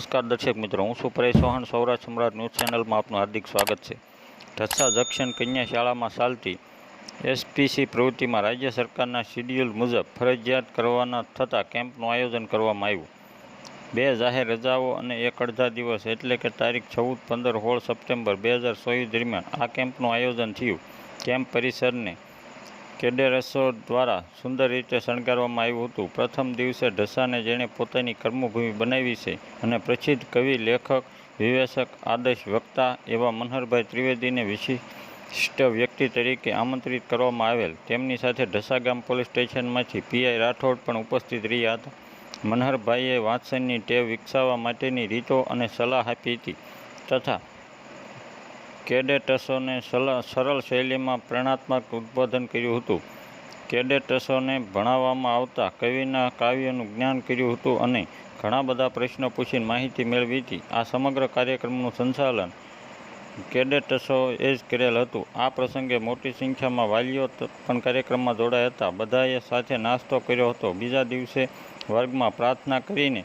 નમસ્કાર દર્શક મિત્રો, હું છું ચૌહાણ. સૌરાષ્ટ્ર સમ્રાટ ન્યૂઝ ચેનલમાં આપનું હાર્દિક સ્વાગત છે. ઢસા જક્ષણ કન્યા શાળામાં ચાલતી એસપીસી પ્રવૃત્તિમાં રાજ્ય સરકારના શિડ્યુલ મુજબ ફરજિયાત કરવાના થતાં કેમ્પનું આયોજન કરવામાં આવ્યું. બે જાહેર રજાઓ અને એક અડધા દિવસ એટલે કે તારીખ ચૌદ પંદર સોળ સપ્ટેમ્બર બે હજાર ચોવીસ દરમિયાન આ કેમ્પનું આયોજન થયું. કેમ્પ પરિસરને કેડેરસો દ્વારા સુંદર રીતે શણગારવામાં આવ્યું હતું. પ્રથમ દિવસે ઢસાને જેણે પોતાની કર્મભૂમિ બનાવી છે અને પ્રસિદ્ધ કવિ, લેખક, વિવેચક, આદર્શ વક્તા એવા મનહરભાઈ ત્રિવેદીને વિશિષ્ટ વ્યક્તિ તરીકે આમંત્રિત કરવામાં આવેલ. તેમની સાથે ઢસા ગામ પોલીસ સ્ટેશનમાંથી પીઆઈ રાઠોડ પણ ઉપસ્થિત રહ્યા હતા. મનહરભાઈએ વાંચનની ટેવ વિકસાવવા માટેની રીતો અને સલાહ આપી હતી તથા કેડેટસોને સરળ શૈલીમાં પ્રેરણાત્મક ઉદ્બોધન કર્યું હતું. કેડેટસોને ભણાવવામાં આવતા કવિના કાવ્યનું જ્ઞાન કર્યું હતું અને ઘણા બધા પ્રશ્નો પૂછીને માહિતી મેળવી હતી. આ સમગ્ર કાર્યક્રમનું સંચાલન કેડેટસોએ જ કરેલ હતું. આ પ્રસંગે મોટી સંખ્યામાં વાલીઓ પણ કાર્યક્રમમાં જોડાયા હતા. બધાએ સાથે નાસ્તો કર્યો હતો. બીજા દિવસે વર્ગમાં પ્રાર્થના કરીને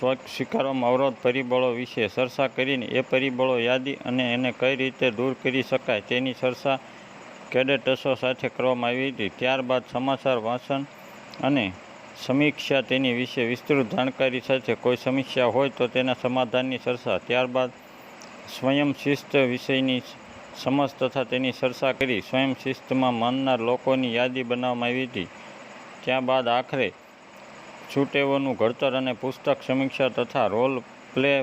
સ્વીકારવામાં અવરોધ પરિબળો વિશે ચર્ચા કરીને એ પરિબળો યાદી અને એને કઈ રીતે દૂર કરી શકાય તેની ચર્ચા કેડેટસો સાથે કરવામાં આવી હતી. ત્યારબાદ સમાચાર વાંચન અને સમીક્ષા તેની વિશે વિસ્તૃત જાણકારી સાથે કોઈ સમસ્યા હોય તો તેના સમાધાનની ચર્ચા ત્યારબાદ સ્વયં શિસ્ત વિષયની સમજ તથા તેની ચર્ચા કરી સ્વયંશિસ્તમાં માનનાર લોકોની યાદી બનાવવામાં આવી હતી. ત્યારબાદ આખરે છૂટેવોનું ઘડતર અને પુસ્તક સમીક્ષા તથા રોલ પ્લે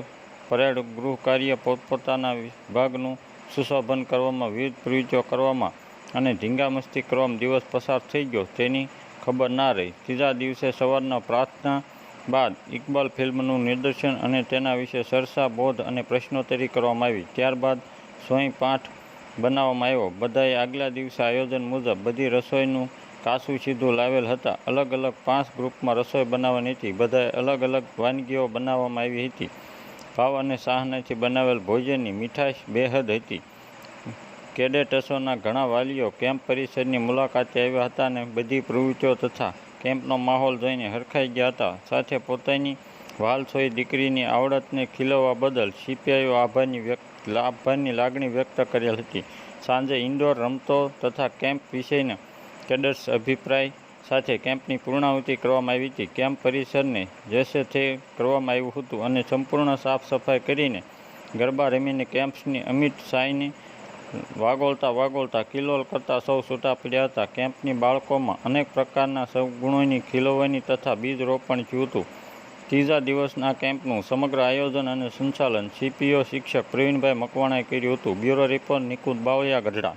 પરેડ ગૃહ કાર્ય પોતપોતાના વિભાગનું સુશોભન કરવામાં, વિવિધ પ્રવૃત્તિઓ કરવામાં અને ધીંગામસ્તી ક્રમ દિવસ પસાર થઈ ગયો. તેની ખબર ના રહી. ત્રીજા દિવસે સવારના પ્રાર્થના બાદ ઇકબાલ ફિલ્મનું નિદર્શન અને તેના વિશે સરસા બોધ અને પ્રશ્નોત્તરી કરવામાં આવી. ત્યારબાદ સ્વયં પાઠ બનાવવામાં આવ્યો. બધાએ આગલા દિવસે આયોજન મુજબ બધી રસોઈનું કાસું સીધું લાવેલ હતા. અલગ અલગ પાંચ ગ્રુપમાં રસોઈ બનાવવાની હતી. બધાએ અલગ અલગ વાનગીઓ બનાવવામાં આવી હતી. ભાવ અને સાહનાથી બનાવેલ ભોજનની મીઠાશ બેહદ હતી. કેડેટસોના ઘણા વાલીઓ કેમ્પ પરિસરની મુલાકાતે આવ્યા હતા અને બધી પ્રવૃત્તિઓ તથા કેમ્પનો માહોલ જોઈને હરખાઈ ગયા હતા. સાથે પોતાની વાલસોઈ દીકરીની આવડતને ખીલવવા બદલ સીપીઆઈઓ આભારની વ્યક્ત આભારની લાગણી વ્યક્ત કરેલ હતી. સાંજે ઇન્ડોર રમતો તથા કેમ્પ વિષયના કેડર્સ અભિપ્રાય સાથે કેમ્પની પૂર્ણાહુતિ કરવામાં આવી હતી. કેમ્પ પરિસરને જેસે તે કરવામાં આવ્યું હતું અને સંપૂર્ણ સાફ સફાઈ કરીને ગરબા રમીને કેમ્પ્સની અમિત શાહીને વાગોળતા વાગોળતા કિલોલ કરતા સૌ છૂટા પડ્યા હતા. કેમ્પની બાળકોમાં અનેક પ્રકારના સૌગુણોની ખીલવણી તથા બીજ રોપણ થયું હતું. ત્રીજા દિવસના કેમ્પનું સમગ્ર આયોજન અને સંચાલન સીપીઓ શિક્ષક પ્રવીણભાઈ મકવાણાએ કર્યું હતું. Bureau report Nikut Bavaliya Gadhada.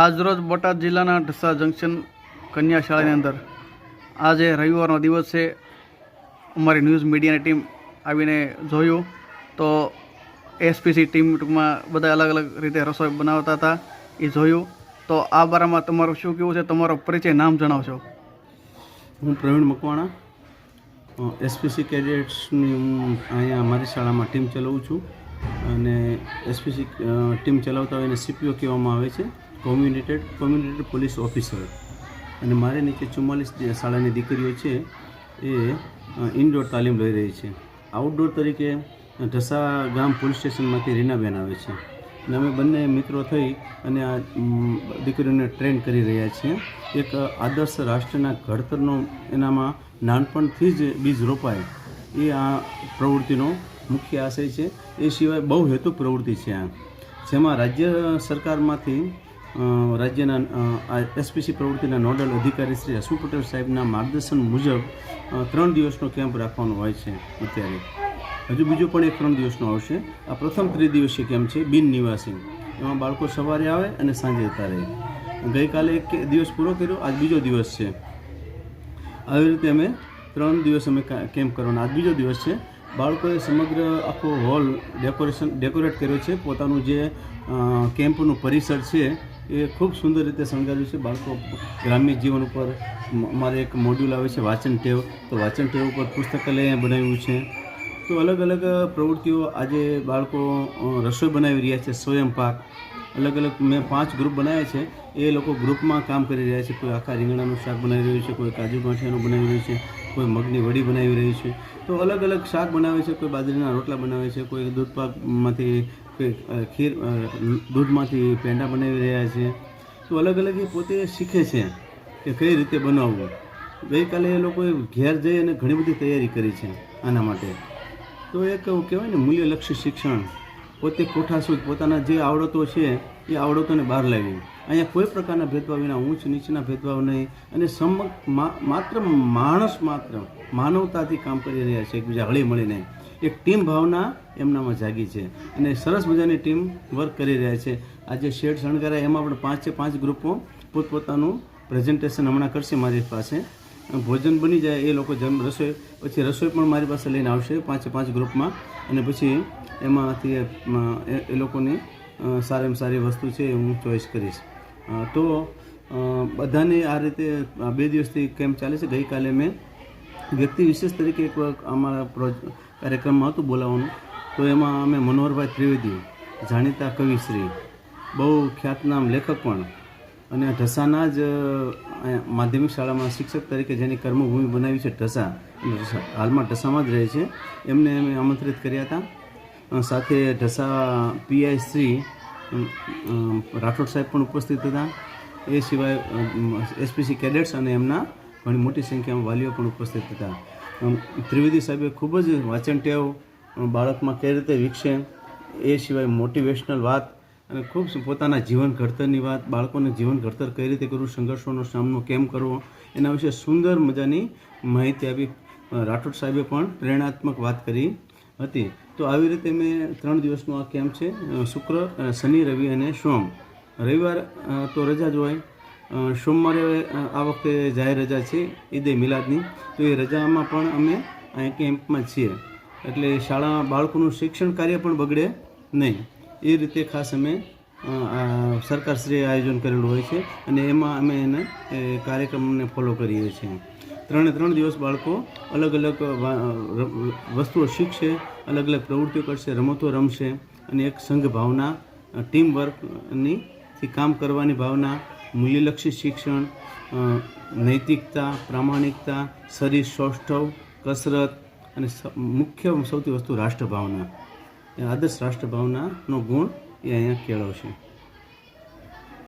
આજરોજ બોટાદ જિલ્લાના ઢસા જંકશન કન્યા શાળાની અંદર આજે રવિવારનો દિવસ છે. અમારી ન્યૂઝ મીડિયાની ટીમ આવીને જોયું તો એસપીસી ટીમ ટૂંકમાં બધા અલગ અલગ રીતે રસોઈ બનાવતા હતા, એ જોયું. તો આ બારામાં તમારું શું કેવું છે? તમારો પરિચય નામ જણાવશો. હું પ્રવીણ મકવાણા એસપીસી કેડેટ્સની હું અહીંયા મારી શાળામાં ટીમ ચલાવું છું. અને એસપીસી ટીમ ચલાવતા હોય એને સીપીઓ કહેવામાં આવે છે. Community community police officer. અને મારી નીચે ચુમ્માલીસ શાળાની દીકરીઓ છે, એ ઇન્ડોર તાલીમ લઈ રહી છે. આઉટડોર તરીકે ઢસા ગામ પોલીસ સ્ટેશનમાંથી રીનાબેન આવે છે. અને અમે બંને મિત્રો થઈ અને આ દીકરીઓને ટ્રેન કરી રહ્યા છીએ. એક આદર્શ રાષ્ટ્રના ઘડતરનો એનામાં નાનપણથી જ બીજ રોપાય, એ આ પ્રવૃત્તિનો મુખ્ય આશય છે. એ સિવાય બહુ હેતુ પ્રવૃત્તિ છે આ. જેમાં રાજ્ય સરકારમાંથી રાજ્યના એસપીસી પ્રવૃત્તિના નોડલ અધિકારી શ્રી હસુ પટેલ સાહેબના માર્ગદર્શન મુજબ ત્રણ દિવસનો કેમ્પ રાખવાનો હોય છે અત્યારે. હજુ બીજો પણ એક ત્રણ દિવસનો આવશે. આ પ્રથમ ત્રિદિવસીય કેમ્પ છે બિન નિવાસી. એમાં બાળકો સવારે આવે અને સાંજે જતા રહે. ગઈકાલે એક દિવસ પૂરો કર્યો, આજ બીજો દિવસ છે. આવી રીતે અમે ત્રણ દિવસ અમે કેમ્પ કરવાનો. આજ બીજો દિવસ છે. બાળકોએ સમગ્ર આખો હોલ ડેકોરેશન, ડેકોરેટ કર્યો છે. પોતાનું જે કેમ્પનું પરિસર છે એ ખૂબ સુંદર રીતે શણગાર્યું છે. બાળકો ગ્રામ્ય જીવન ઉપર મારે એક મોડ્યુલ આવે છે, વાંચન ટેવ. તો વાંચન ટેવ ઉપર પુસ્તકાલય બનાવ્યું છે. તો અલગ અલગ પ્રવૃત્તિઓ આજે બાળકો રસોઈ બનાવી રહ્યા છે સ્વયં પાક અલગ અલગ મેં પાંચ ગ્રુપ બનાવ્યા છે. એ લોકો ગ્રુપમાં કામ કરી રહ્યા છે. કોઈ આખા રીંગણાનું શાક બનાવી રહ્યું છે, કોઈ કાજુ ગાંઠિયાનું બનાવી રહ્યું છે, કોઈ મગની વડી બનાવી રહ્યું છે. તો અલગ અલગ શાક બનાવે છે, કોઈ બાજરીના રોટલા બનાવે છે, કોઈ દૂધપાકમાંથી ખીર દૂધમાંથી પેંડા બનાવી રહ્યા છે. તો અલગ અલગ એ પોતે શીખે છે કે કઈ રીતે બનાવવું. ગઈકાલે એ લોકોએ ઘેર જઈ અને ઘણી બધી તૈયારી કરી છે આના માટે. તો એક કહેવાય ને મૂલ્યલક્ષી શિક્ષણ પોતે કોઠાસૂદ પોતાના જે આવડતો છે એ આવડતોને બહાર લાવી અહીંયા કોઈ પ્રકારના ભેદભાવ વિના ઊંચ નીચના ભેદભાવ નહીં અને સમ માત્ર માણસ માત્ર માનવતાથી કામ કરી રહ્યા છે, એકબીજા હળી મળીને. એક ટીમ ભાવના એમનામાં જાગી છે અને સરસ મજાની ટીમ વર્ક કરી રહ્યા છે. આજે શેડ શણગારા, એમાં પણ પાંચે પાંચ ગ્રુપો પોતપોતાનું પ્રેઝન્ટેશન હમણાં કરશે મારી પાસે. ભોજન બની જાય એ લોકો જમ રસોઈ, પછી રસોઈ પણ મારી પાસે લઈને આવશે પાંચે પાંચ ગ્રુપમાં. અને પછી એમાંથી એ લોકોની સારામાં સારી વસ્તુ છે એ હું ચોઈસ કરીશ. તો બધાને આ રીતે બે દિવસથી કેમ્પ ચાલે છે. ગઈકાલે મેં વ્યક્તિ વિશેષ તરીકે એક અમારા કાર્યક્રમમાં હતું બોલાવવાનું. તો એમાં અમે મનોહરભાઈ ત્રિવેદી, જાણીતા કવિશ્રી, બહુ ખ્યાતનામ લેખક પણ અને ઢસાના જ માધ્યમિક શાળામાં શિક્ષક તરીકે જેની કર્મભૂમિ બનાવી છે ઢસા હાલમાં ઢસામાં જ રહે છે. એમને અમે આમંત્રિત કર્યા હતા. સાથે ઢસા પીઆઈ શ્રી રાઠોડ સાહેબ પણ ઉપસ્થિત હતા. એ સિવાય એસપીસી કેડેટ્સ અને એમના ઘણી મોટી સંખ્યામાં વાલીઓ પણ ઉપસ્થિત હતા. ત્રિવેદી સાહેબે ખૂબ જ વાંચન ટેવ બાળકમાં કઈ રીતે વિકસે, એ સિવાય મોટિવેશનલ વાત અને ખૂબ પોતાના જીવન ઘડતરની વાત, બાળકોને જીવન ઘડતર કઈ રીતે કરવું, સંઘર્ષોનો સામનો કેમ કરવો, એના વિશે સુંદર મજાની માહિતી આપી. રાઠોડ સાહેબે પણ પ્રેરણાત્મક વાત કરી હતી. તો આવી રીતે મેં ત્રણ દિવસનો આ કેમ્પ છે શુક્ર શનિ, રવિ અને સોમ. રવિવાર તો રજા જ હોય. સોમવારે આ વખતે જાહેર રજા છે, ઈદે મિલાદની. તો એ રજામાં પણ અમે અહીંયા કેમ્પમાં છીએ. એટલે શાળા બાળકોનું શિક્ષણ કાર્ય પણ બગડે નહીં. એ રીતે ખાસ અમે સરકારશ્રીએ આયોજન કરેલું હોય છે અને એમાં અમે એને કાર્યક્રમને ફોલો કરીએ છીએ. ત્રણે ત્રણ દિવસ બાળકો અલગ અલગ વસ્તુઓ શીખશે, અલગ અલગ પ્રવૃત્તિઓ કરશે, રમતો રમશે અને એક સંઘ ભાવના ટીમ વર્કની કામ કરવાની ભાવના, મૂલ્યલક્ષી શિક્ષણ નૈતિકતા, પ્રામાણિકતા, શરીર સૌષ્ઠવ કસરત અને મુખ્ય સૌથી વસ્તુ રાષ્ટ્રભાવના એ આદર્શ રાષ્ટ્રભાવનાનો ગુણ એ અહીંયા કેળવશે.